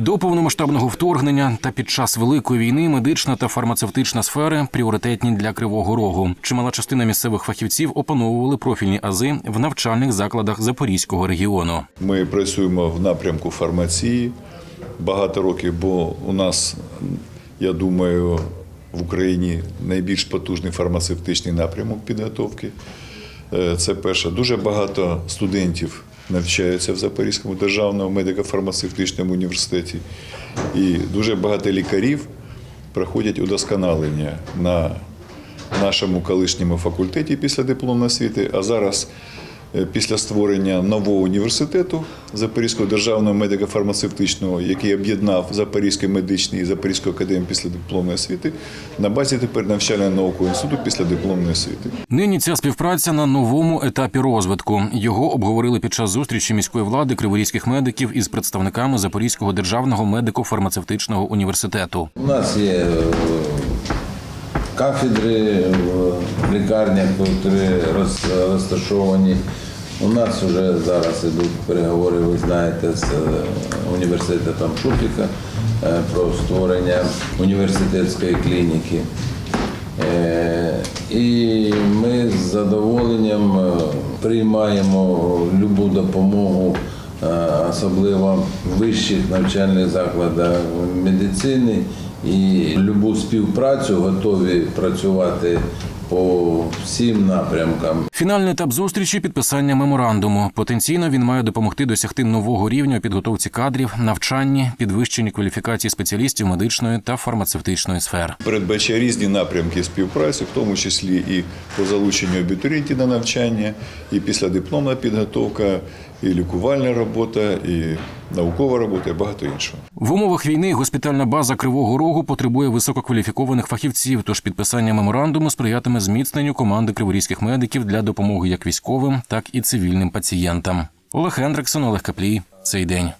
До повномасштабного вторгнення та під час великої війни медична та фармацевтична сфери пріоритетні для кривого рогу. Чимала частина місцевих фахівців опановували профільні ази в навчальних закладах Запорізького регіону. Ми працюємо в напрямку фармації багато років, бо у нас, я думаю, в Україні найбільш потужний фармацевтичний напрямок підготовки. Е, Це перше. Дуже багато студентів навчаються в Запорізькому державному медико-фармацевтичному університеті. І дуже багато лікарів проходять удосконалення на нашому колишньому факультеті після дипломної освіти, а зараз після створення нового університету Запорізького державного медико-фармацевтичного, який об'єднав Запорізький медичний і Запорізьку академію після дипломної освіти, на базі тепер навчально-наукового інституту після дипломної освіти. Нині ця співпраця на новому етапі розвитку. Його обговорили під час зустрічі міської влади криворізьких медиків із представниками Запорізького державного медико-фармацевтичного університету. У нас є е, кафедри в лікарнях, які розташовані. У нас вже зараз йдуть переговори, ви знаєте, з е, університетом Шуфіка е, про створення університетської клініки. Е, І ми з задоволенням приймаємо любу допомогу, особливо в вищих навчальних закладах медицини. І любу співпрацю готові працювати по всім напрямкам. Фінальний етап зустрічі підписання меморандуму. Потенційно він має допомогти досягти нового рівня у підготовці кадрів, навчанні, підвищенні кваліфікації спеціалістів медичної та фармацевтичної сфер. Передбачає різні напрямки співпраці, в тому числі і по залученню абітурієнтів на навчання, і післядипломна підготовка, і лікувальна робота, і наукова робота, і багато іншого. В умовах війни госпітальна база Кривого Рогу потребує висококваліфікованих фахівців. Тож підписання меморандуму сприятиме зміцненню команди криворізьких медиків для допомоги як військовим, так і цивільним пацієнтам. Олег Хендриксон, Олег Каплій. Цей день.